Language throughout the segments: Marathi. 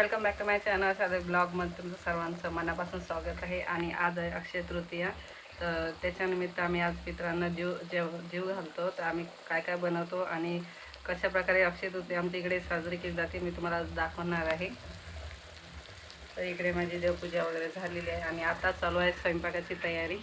Welcome back to my channel साधे ब्लॉगमध्ये तुमचं सर्वांचं मनापासून स्वागत आहे आणि आज आहे अक्षय तृतीया. तर त्याच्यानिमित्त आम्ही आज मित्रांना जीव जेव जीव घालतो. तर आम्ही काय काय बनवतो आणि कशा प्रकारे अक्षय तृतीया आमच्या इकडे साजरी केली जाते मी तुम्हाला आज दाखवणार आहे. तर इकडे माझी देवपूजा वगैरे झालेली आहे आणि आता चालू आहे स्वयंपाकाची तयारी.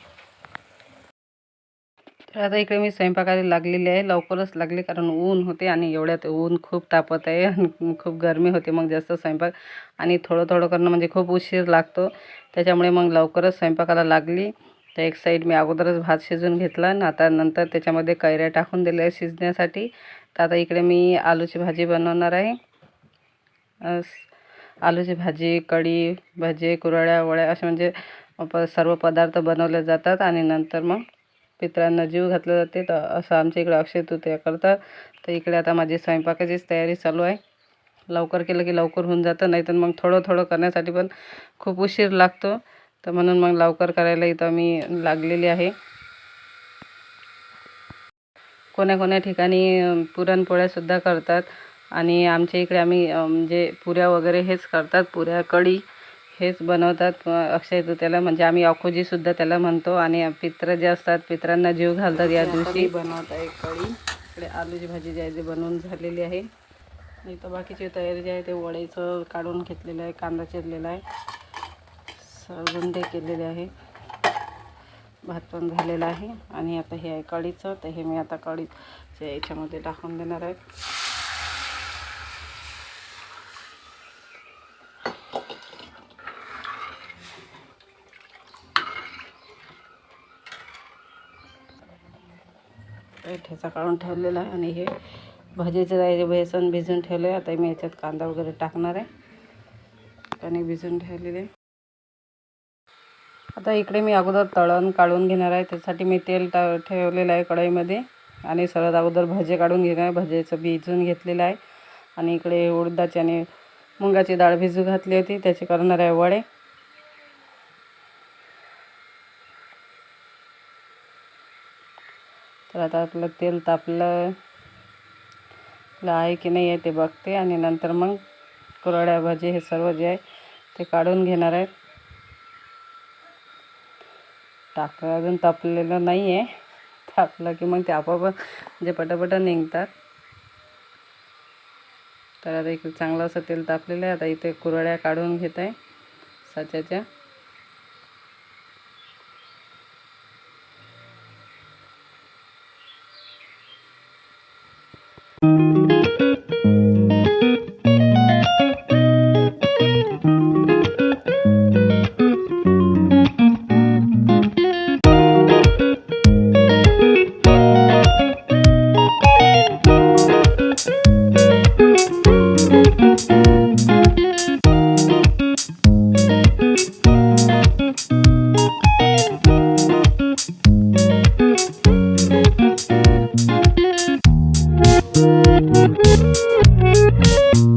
तर आता इकडे मी स्वयंपाकाला लागलेली आहे. लवकरच लागले कारण ऊन होते आणि एवढ्यात ऊन खूप तापत आहे आणि खूप गरमी होते. मग जास्त स्वयंपाक आणि थोडं थोडं करणं म्हणजे खूप उशीर लागतो. त्याच्यामुळे मग लवकरच स्वयंपाकाला लागली. तर एक साईड मी अगोदरच भात शिजून घेतला आणि आता नंतर त्याच्यामध्ये कैऱ्या टाकून दिल्या शिजण्यासाठी. तर आता इकडे मी आलूची भाजी बनवणार आहे. आलूची भाजी कढी भजे कुरळ्या वळ्या असे म्हणजे प सर्व पदार्थ बनवले जातात आणि नंतर मग पितरांना जीव घातला जाते तर असं आमच्या इकडे अक्षय तृतीया करतात. तर इकडे आता माझी स्वयंपाकाचीच तयारी चालू आहे. लवकर केलं की लवकर होऊन जातं नाही तर मग थोडं थोडं करण्यासाठी पण खूप उशीर लागतो. तर म्हणून मग लवकर करायला इथं मी लागलेली आहे. कोण्या कोण्या ठिकाणी पुरणपोळ्यासुद्धा करतात. आणि आमच्या इकडे आम्ही म्हणजे पुऱ्या वगैरे हेच करतात पुऱ्या कढी. हेच बनवतात. अक्षय तृतीयाला म्हणजे आम्ही अखोजीसुद्धा त्याला म्हणतो आणि पित्र जे असतात पित्रांना जीव घालतात या दिवशी. बनवत आहे कढी. इकडे आलूची भाजी जी आहे ती बनवून झालेली आहे. नाही तर बाकीची तयारी जी आहे ते वड्याचं काढून घेतलेलं आहे कांदा चिरलेला आहे. सरगुंडे केलेले आहे. भात पण झालेला आहे. आणि आता हे आहे कढीचं. तर हे मी आता कढीच्या याच्यामध्ये टाकून देणार आहे. ठेचा काढून ठेवलेला आहे आणि हे भजीचं आहे बेसन भिजून ठेवलं आहे आता मी याच्यात कांदा वगैरे टाकणार आहे. कणिक भिजून ठेवलेले. आहे. आता इकडे मी अगोदर तळण काढून घेणार आहे. त्यासाठी मी तेल टा ठेवलेलं आहे कढईमध्ये. आणि सरळ अगोदर भजे काढून घेणार आहे. भजेचं भिजून घेतलेलं आहे. आणि इकडे उडदाची आणि मुंगाची डाळ भिजू घातली होती. त्याचे करणार आहे वडे. तर आता आपलं तेल तापलं. आहे की नाही आहे ते बघते. आणि नंतर मग कुरड्या भाजी हे सर्व जे आहे ते काढून घेणार आहे. टाकलं अजून तापलेलं नाही आहे. तापलं की मग ते आपोआप जे पटापट निघतात. तर आता इकडे चांगलं असं तेल तापलेलं आहे. आता इथे कुरड्या काढून घेत आहे. साच्याच्या thank you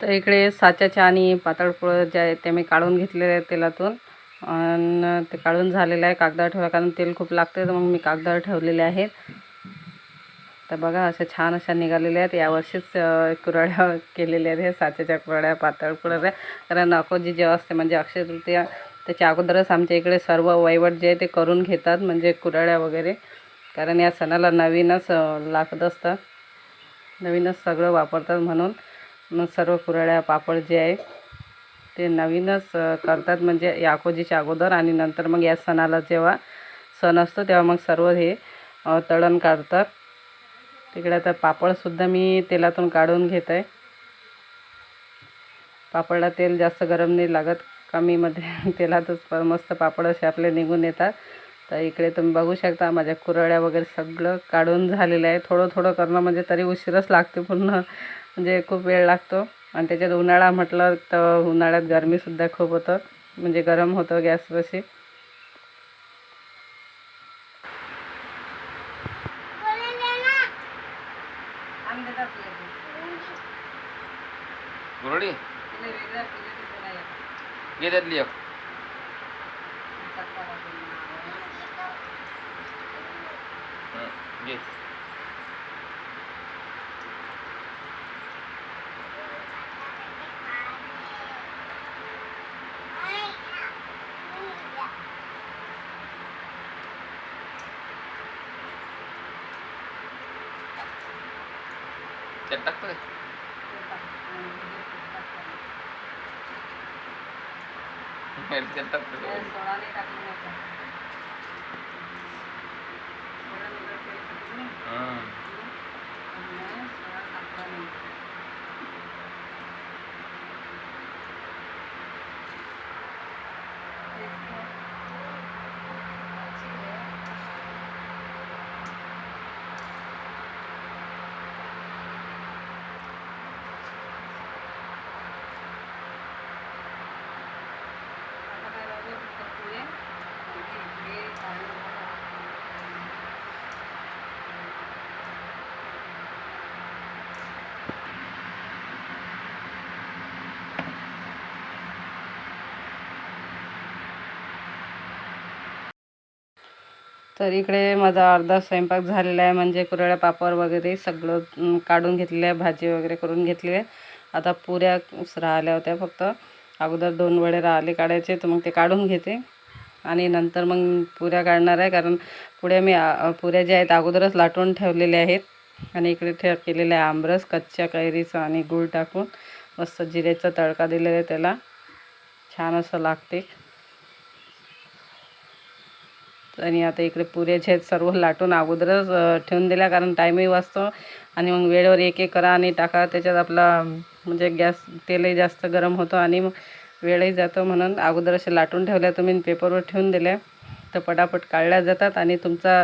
तर इकडे साच्याच्या आणि पातळपोळं जे आहे ते मी काढून घेतलेले आहे तेलातून. आणि ते काढून झालेलं आहे कागदावर ठेवा कारण तेल खूप लागते तर मग मी कागदावर ठेवलेले आहेत. तर बघा अशा छान अशा निघालेल्या आहेत. यावर्षीच कुराड्या कुऱ्हाड्या केलेल्या आहेत हे साच्याच्या कुराड्या पातळ कुऱ्हाड्या कारण अकोजी जेव्हा असते म्हणजे अक्षय तृतीया त्याच्या अगोदरच आमच्या इकडे सर्व वहिवट जे आहे ते करून घेतात म्हणजे कुऱ्हाड्या वगैरे. कारण या सणाला नवीनच लागत असतं. नवीनच सगळं वापरतात म्हणून. मग सर्व कुऱ्हाड्या पापड जे आहे ते नवीनच करतात. म्हणजे या अकोजीच्या अगोदर आणि नंतर मग या सणाला जेव्हा सण असतो तेव्हा मग सर्व हे तळण काढतात. तिकडे आता पापडसुद्धा मी तेलातून काढून घेत आहे पापडला तेल जास्त गरम नाही लागत. कमीमध्ये तेलातच मस्त पापड असे आपले निघून येतात. तर इकडे तुम्ही बघू शकता माझ्या कुरळ्या वगैरे सगळं काढून झालेलं आहे थोडं थोडं करणं म्हणजे तरी उशीरच लागते पूर्ण. म्हणजे खूप वेळ लागतो. आणि त्याच्यात उन्हाळा म्हटलं तर उन्हाळ्यात गरमीसुद्धा खूप होतं. म्हणजे गरम होतं गॅसपाशी Yes. చెడ్డక్కలే చెడ్డక్కలే तर इकडे माझा अर्धा स्वयंपाक झालेला आहे म्हणजे कुरळ्या पापड वगैरे सगळं काढून घेतलेलं आहे भाजी वगैरे करून घेतली आहे. आता पुऱ्या राहिल्या होत्या फक्त. अगोदर दोन वडे राहिले काढायचे तर मग ते काढून घेते. आणि नंतर मग पुऱ्या काढणार आहे कारण पुऱ्या मी पुऱ्या ज्या आहेत अगोदरच लाटून ठेवलेल्या आहेत. आणि इकडे ठेव केलेलं आहे आमरस कच्च्या कैरीचा आणि गूळ टाकून. मस्त जिऱ्याचा तडका दिलेला आहे त्याला. छान असं लागते. आणि आता इकडे पुऱ्याचे आहेत सर्व लाटून अगोदरच ठेवून दिल्या कारण टाईमही वाचतो. आणि मग वेळेवर एक एक करा आणि टाका. त्याच्यात आपला म्हणजे गॅस तेलही जास्त गरम होतो आणि मग वेळही जातो म्हणून अगोदर असे लाटून ठेवल्या तुम्ही पेपरवर ठेवून दिल्या. तर पटापट काढल्या जातात आणि तुमचा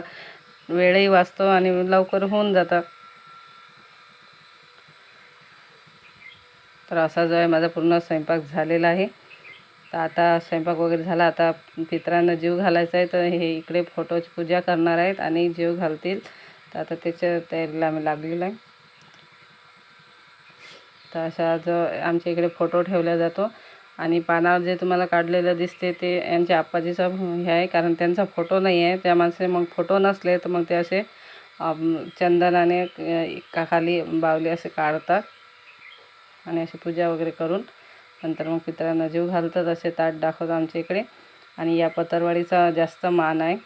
वेळही वाचतो आणि लवकर होऊन जातं. तर असा जो आहे माझा पूर्ण स्वयंपाक झालेला आहे. तर आता स्वयंपाक वगैरे झाला. आता पितरांना जीव घालायचा आहे तर हे इकडे फोटोची पूजा करणार आहेत आणि जीव घालतील. तर आता त्याच्या तयारीला आम्ही लागलेलो आहे. तर अशा जो आमच्या इकडे फोटो ठेवला जातो. आणि पानावर जे तुम्हाला काढलेलं दिसते ते यांच्या आप्पाजीचा हे आहे कारण त्यांचा फोटो नाही आहे. त्या माणसाने मग फोटो नसले तर मग ते असे चंदनाने एका खाली बावले असे काढतात. आणि अशी पूजा वगैरे करून नंतर मग पितरांना जीव घालतात असे ताट दाखवतात आमच्या इकडे. आणि या पतरवाडीचा जास्त मान आहे.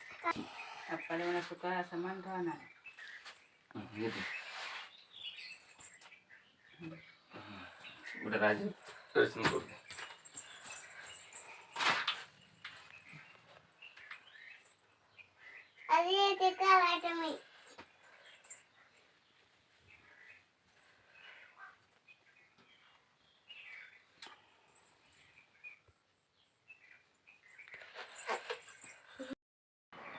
धूप घे तिथे आपल्याला सुका सामान ठेवणार? हं, येते कुठे राजे दर्शन करू दे. अरे ते काय वाटत मी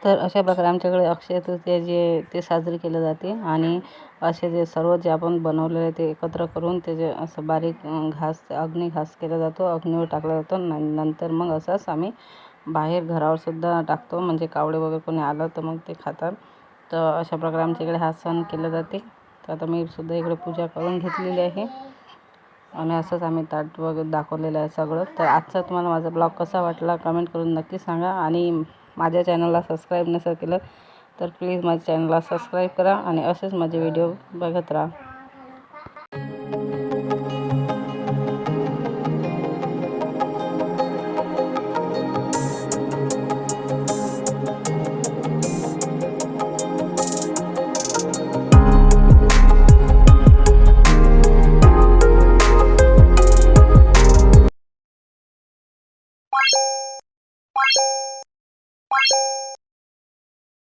तर अशा प्रकारे आमच्याकडे अक्षय तृतीया जे ते साजरी केलं जाते आणि असे जे सर्व जे आपण बनवलेले आहे ते एकत्र करून त्याचे असं बारीक घास अग्नी घास केला जातो अग्नीवर टाकला जातो न नंतर मग असंच आम्ही बाहेर घरावरसुद्धा टाकतो म्हणजे कावळे वगैरे कोणी आलं तर मग ते खातात. तर अशा प्रकारे आमच्या इकडे हा सण केला जाते. तर आता मी सुद्धा इकडे पूजा करून घेतलेली आहे. आणि असंच आम्ही ताट वगैरे दाखवलेलं आहे सगळं. तर आजचा तुम्हाला माझा ब्लॉग कसा वाटला कमेंट करून नक्की सांगा आणि माझ्या चॅनलला सबस्क्राईब नसेल केलं तर प्लीज माझ्या चॅनलला सबस्क्राईब करा आणि असेच माझे व्हिडिओ बघत राहा.